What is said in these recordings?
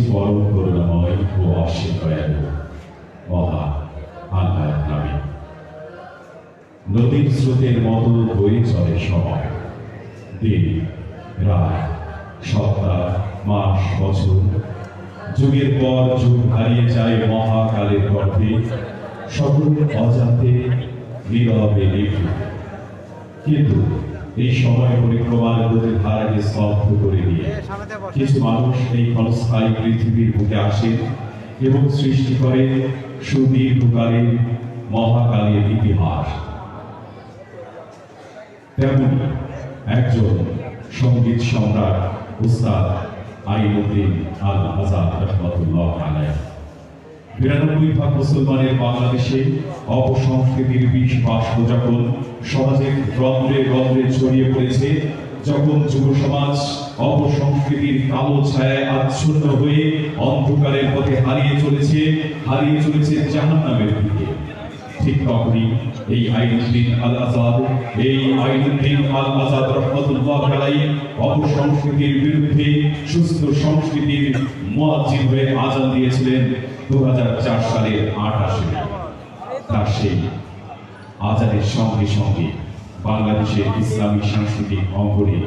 পরম করুণাময় ও অসীম দয়ালু মহা আল্লাহর নামে। নদীর স্রোতের মতো বয়ে চলে সময়। দিন, রাত, সপ্তাহ, মাস, বছর। যুগের পর যুগ হারিয়ে যায় মহাকালের গর্ভে সকল অজান্তে নীরবে লিখে কিন্তু এই সময় পরিক্রমার নদীর ধারাকে স্তব্ধ করে দিয়ে কিছু মানুষ এই ক্ষণস্থায়ী পৃথিবীর বুকে আসেন এবং সৃষ্টি করে সুদীর্ঘকালীন মহাকালের ইতিহাস। তেমনি একজন সংগীত সম্রাট উস্তাদ আইনুদ্দিন আল আজাদ রহমতুল্লাহ আলাইহ। বিরানব্বই ভাগ মুসলমানের বাংলাদেশে অপসংস্কৃতির বিষ বাষ্প যখন সমাজের রন্ধ্রে রন্ধ্রে ছড়িয়ে পড়েছে, যখন যুব সমাজ অপসংস্কৃতির কালো ছায়ায় আচ্ছন্ন হয়ে অন্ধকারের পথে হারিয়ে চলেছে হারিয়ে চলেছে জাহান্নামের দিকে। ঠিক তখনই এই আইনুদ্দিন আল আজাদ এই আইনুদ্দিন আল আজাদ রহমতুল্লাহ আলাইহি অপসংস্কৃতির বিরুদ্ধে সুস্থ সংস্কৃতির মুয়াজ্জিন হয়ে আজান দিয়েছিলেন। দু সালের আঠাশে তার সেই আজাদের সঙ্গে সঙ্গে বাংলাদেশের ইসলামী সাংস্কৃতিক অঙ্গনে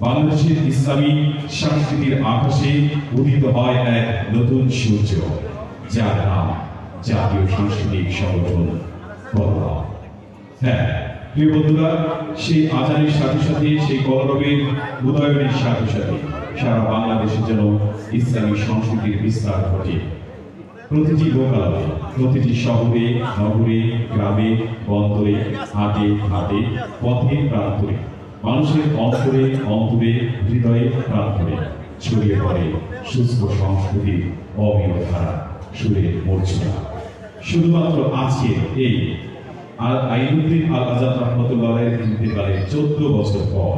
বাংলাদেশের ইসলামী সংস্কৃতির আকাশে উদিত হয় এক নতুন সূর্য, যার নাম জাতীয় সাংস্কৃতিক সংগঠন হ্যাঁ প্রিয় বন্ধুরা, সেই আজানের সাথে সাথে, সেই কলরবের উদয়নের সাথে সাথে সারা বাংলাদেশে যেন ইসলামী সংস্কৃতির বিস্তার ঘটে। প্রতিটি লোকালয়ে, প্রতিটি শহরে, নগরে, গ্রামে, বন্দরে, হাটে, ঘাটে, পথে, প্রান্তরে, মানুষের অন্তরে অন্তরে, হৃদয়ে প্রান্তরে ছড়িয়ে পড়ে সুস্থ সংস্কৃতির অমিয় ধারা, সুরে মর্যাদা শুধুমাত্র আজকে এই আর আইনুদ্দিন আল আজাদ রহমতুল্লাহ ইন্তেকালের চোদ্দ বছর পর,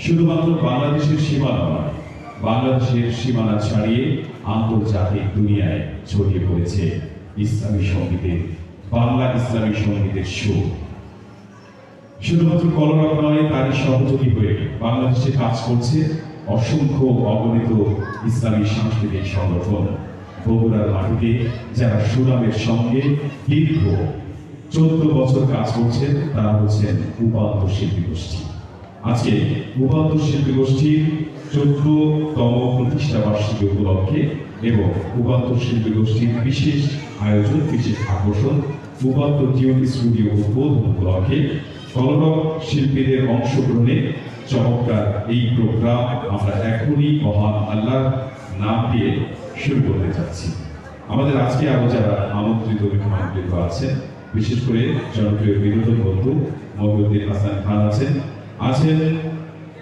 শুধুমাত্র বাংলাদেশের সীমানা নয় বাংলাদেশের সীমানা ছাড়িয়ে আন্তর্জাতিক দুনিয়ায় ছড়িয়ে পড়েছে ইসলামী সঙ্গীতের, বাংলা ইসলামী সঙ্গীতের সুর। শুধুমাত্র কলরব নয়, তারই সহযোগী হয়ে বাংলাদেশে কাজ করছে অসংখ্য অগণিত ইসলামী সাংস্কৃতিক সংগঠন। বগুড়ার মাটিতে যারা সুনামের সঙ্গে দীর্ঘ চোদ্দ বছর কাজ করছেন, তারা হচ্ছেন উপান্ত শিল্পী গোষ্ঠী। আজকে উপান্ত শিল্পী গোষ্ঠীর চোদ্দতম প্রতিষ্ঠা বার্ষিকী উপলক্ষে এবং উপান্ত শিল্পী গোষ্ঠীর বিশেষ আয়োজন, বিশেষ আকর্ষণ উপান্ত টিউন স্টুডিও উদ্বোধন উপলক্ষে কলরব শিল্পীদের অংশগ্রহণে চমৎকার এই প্রোগ্রাম আমরা এখনই মহান আল্লাহর নাম দিয়ে শুরু করতে যাচ্ছি। আমাদের আজকে আরও যারা আমন্ত্রিত মেহমানবৃন্দ আছেন, বিশেষ করে জনপ্রিয় বিনোদন বন্ধু মহিউদ্দিন হাসান খান আছেন আছেন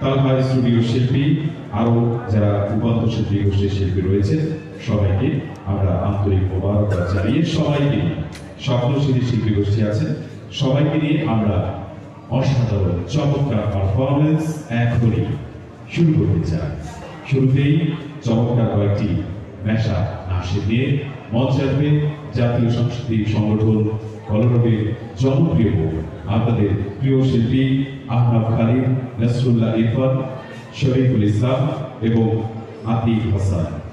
তালহা স্টুডিও শিল্পী আরও যারা উপান্ত গোষ্ঠীর শিল্পী রয়েছে, সবাইকে আমরা আন্তরিক মোবারকবাদ জানিয়ে সবাইকে স্বপ্নশীলী শিল্পী গোষ্ঠী আছেন সবাইকে নিয়ে আমরা অসাধারণ, চমৎকার পারফরমেন্স এখনই শুরু করতে চাই। শুরুতেই চমৎকার কয়েকটি মেশা নাচে নিয়ে মঞ্চ আসবে জাতীয় সাংস্কৃতিক সংগঠন কলরবের জনপ্রিয় আপনাদের প্রিয় শিল্পী আহনাব খালিদ নসরুল্লাহ ইরফান শরীফুল ইসলাম এবং আতিক হাসান।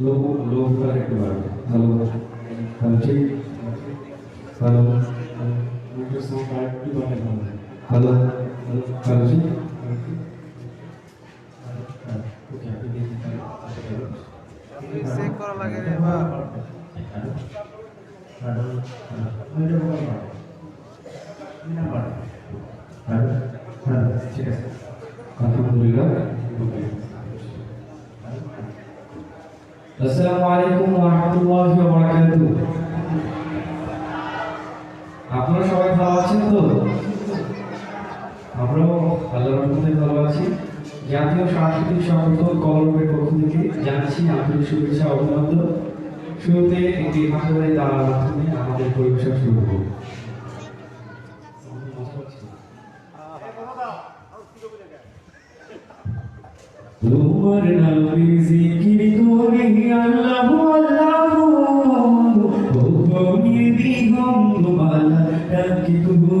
लोग लोग का एक बार। हेलो ঠিক আছে। আপনারা সবাই ভালো আছেন তো? আমরাও আল্লাহর রহমতে ভালো আছি। জাতীয় সাংস্কৃতিক সংগঠন কলমের পক্ষ থেকে জানাচ্ছি আন্তরিক শুভেচ্ছা অভিনন্দন। শুরুতে একটি হাতে তার মাধ্যমে আমাদের পরিবেশন শুরু করব। তোমার নামে জিকির করি আল্লাহ আল্লাহ ভগবানের বিহঙ্গ মালা ডাকি তুমি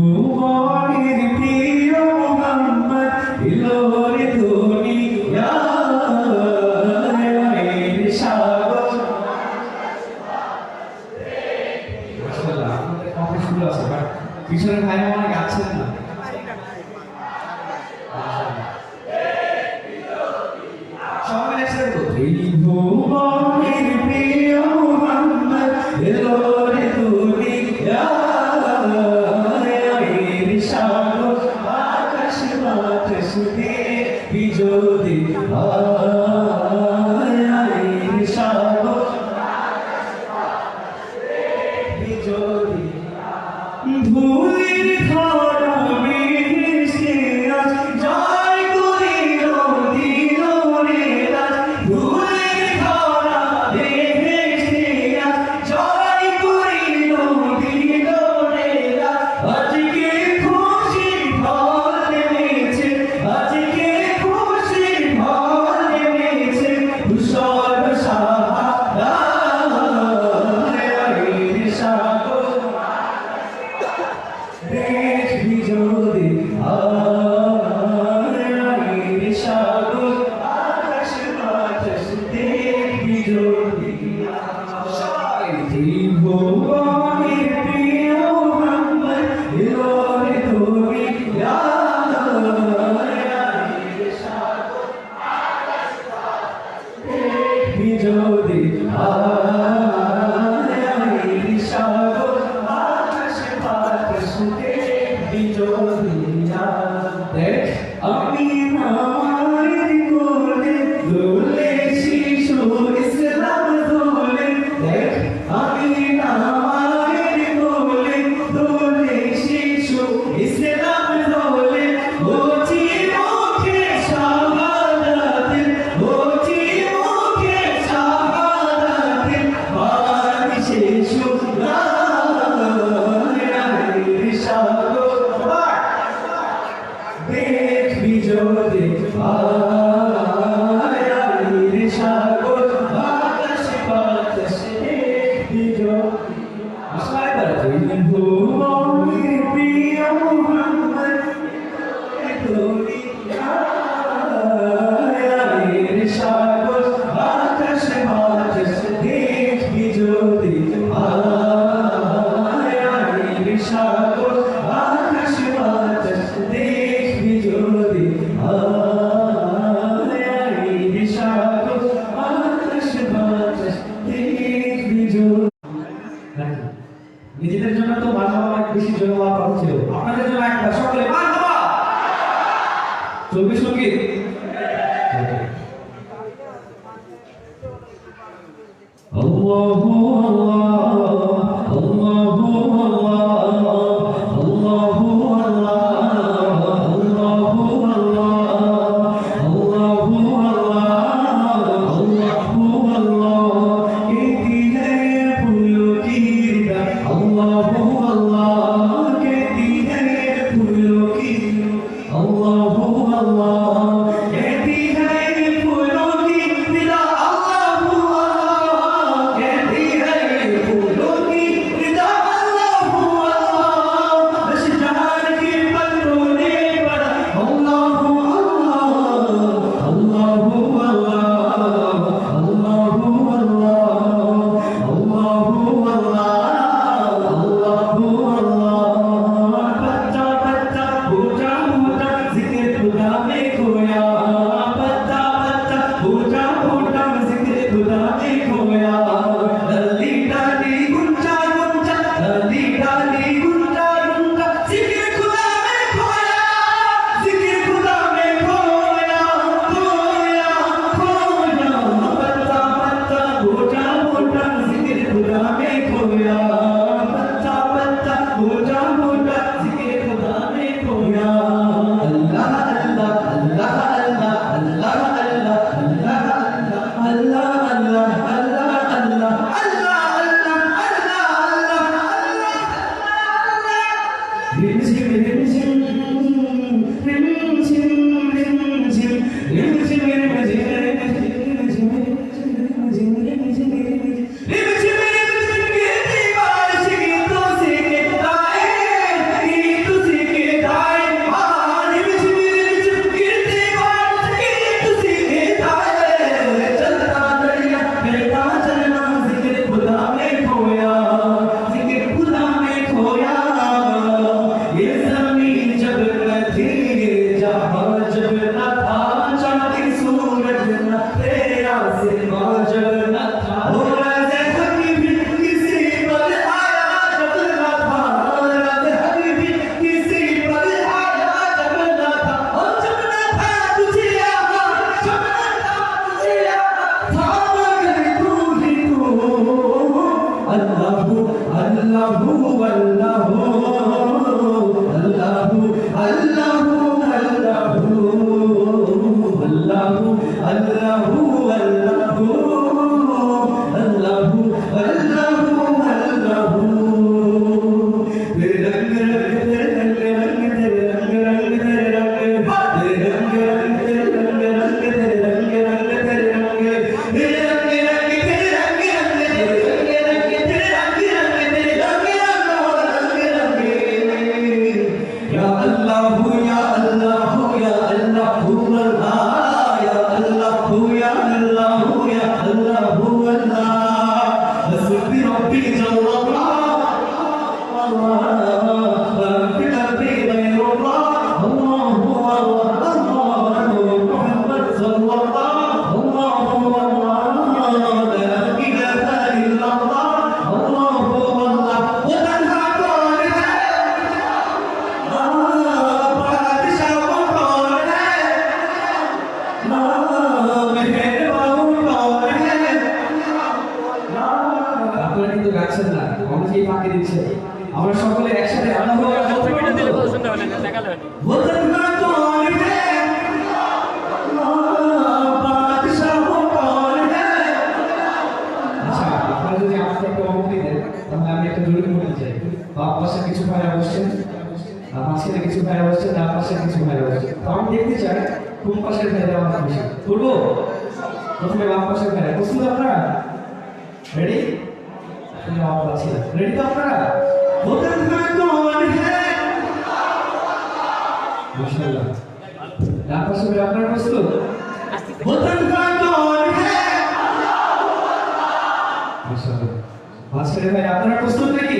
ভুলির খাওয়া Jyoti Pala الله পাশে কিছু ভাই বসছেন মাঝখানে কিছু ভাই বসছেন, না পাশে কিছু ভাই বসছেন। আমি দেখতে চাই কোন পাশের ভাইরা আমার বেশি। বলব প্রথমে বাম পাশের ভাইরা। বসুন আপনারা? রেডি আমার পাশে রেডি তো আপনারা? ভোটের ভগবান হ্যাঁ। মাশাআল্লাহ। পাশে ভাই আপনারা প্রস্তুত ভোটের ভগবান হ্যাঁ। মাশাআল্লাহ। ভাই আপনারা প্রস্তুত নাকি?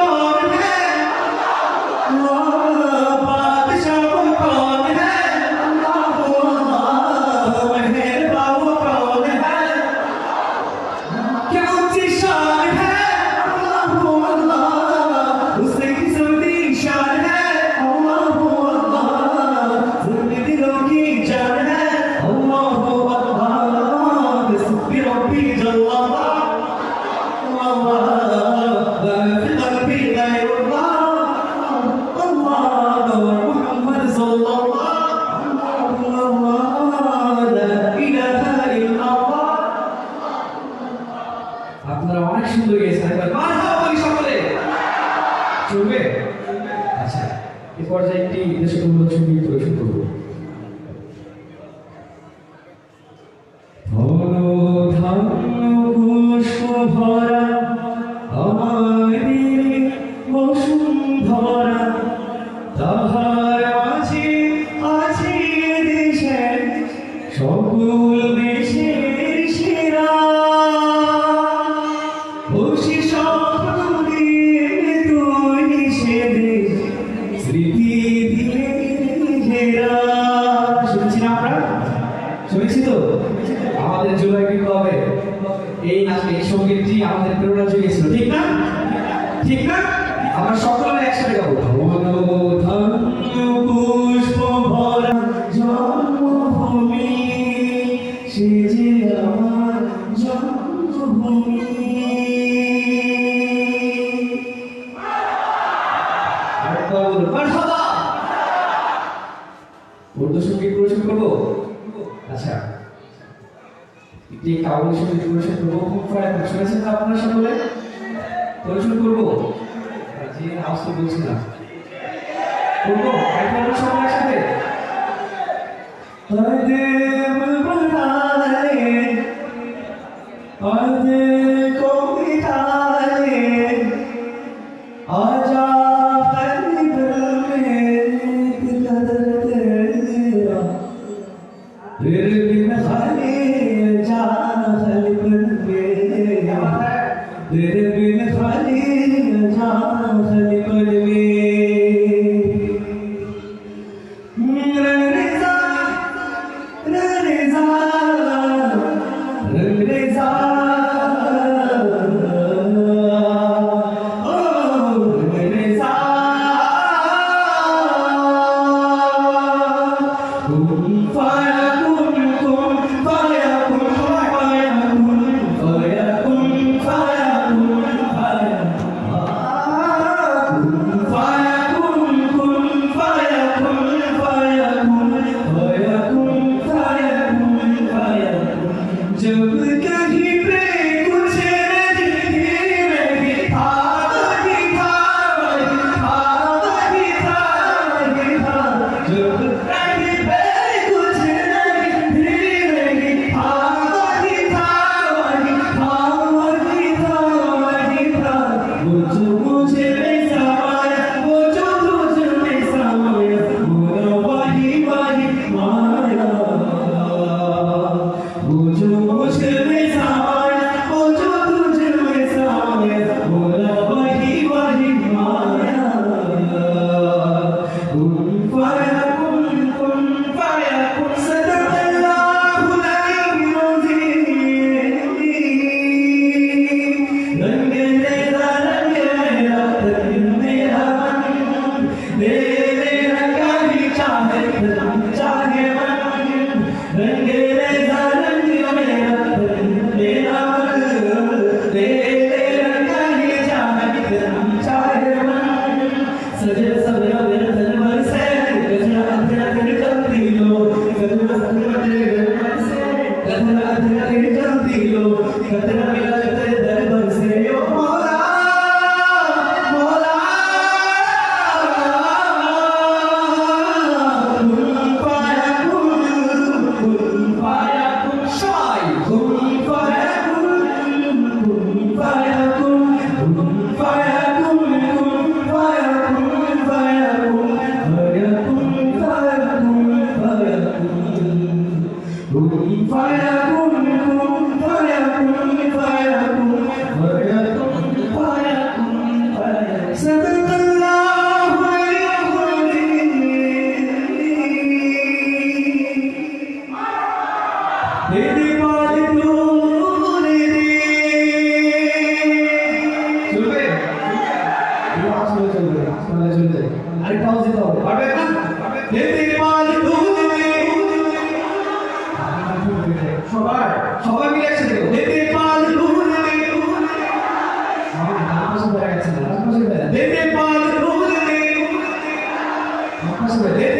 চলবে আচ্ছা এরপর যে একটি দেশগুলো ছবি পরিশোধ করব। Verimin hali duplicate. someter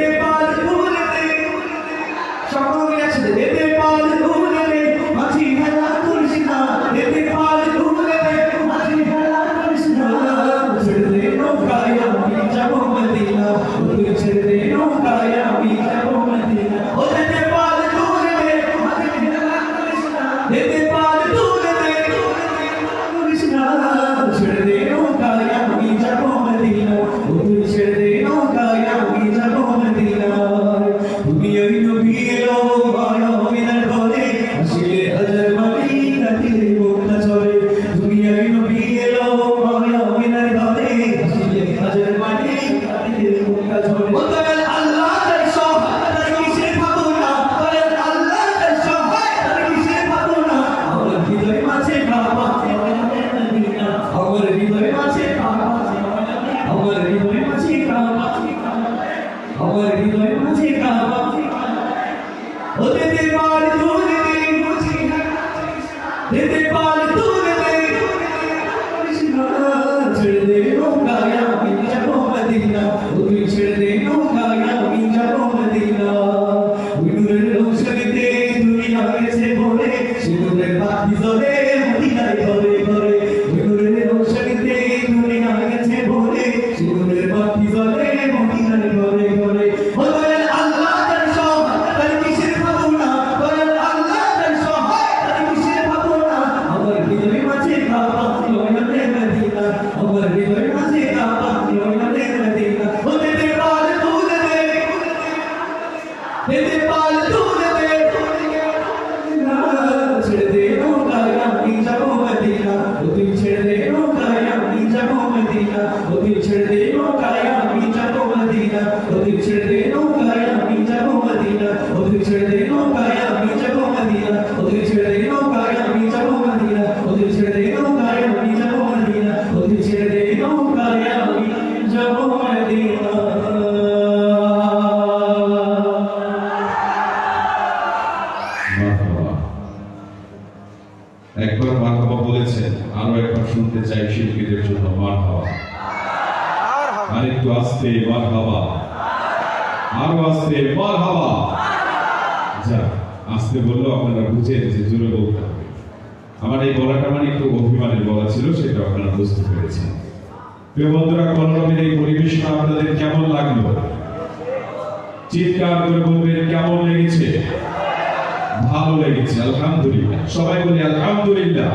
মারহাবা বলেছেন আরও একবার শুনতে চাই শিল্পীদের জন্য মারহাবা আর একটু আসতে মারহাবা আরও আসতে মারহাবা যা আচ্ছা, আসতে বলল আপনারা বুঝেন যে জোরে বলতে আমার এই বলাটা মানে একটু অভিমানের বলা ছিল সেটা আপনারা বুঝতে পেরেছেন। প্রিয় বন্ধুরা কলরবের এই পরিবেশটা আপনাদের কেমন লাগল? চিৎকার করে বলবেন কেমন লেগেছে? ভালো লেগেছে, আলহামদুলিল্লাহ। সবাই বলি, আলহামদুলিল্লাহ।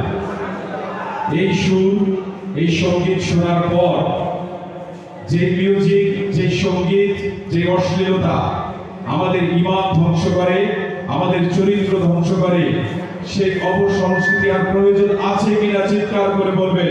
এই সুর, এই সংগীত শোনার পর যে মিউজিক যে সংগীত, যে অশ্লীলতা আমাদের ইমান ধ্বংস করে, আমাদের চরিত্র ধ্বংস করে, সেই অপসংস্কৃতি আর প্রয়োজন আছে কিনা চিৎকার করে বলবে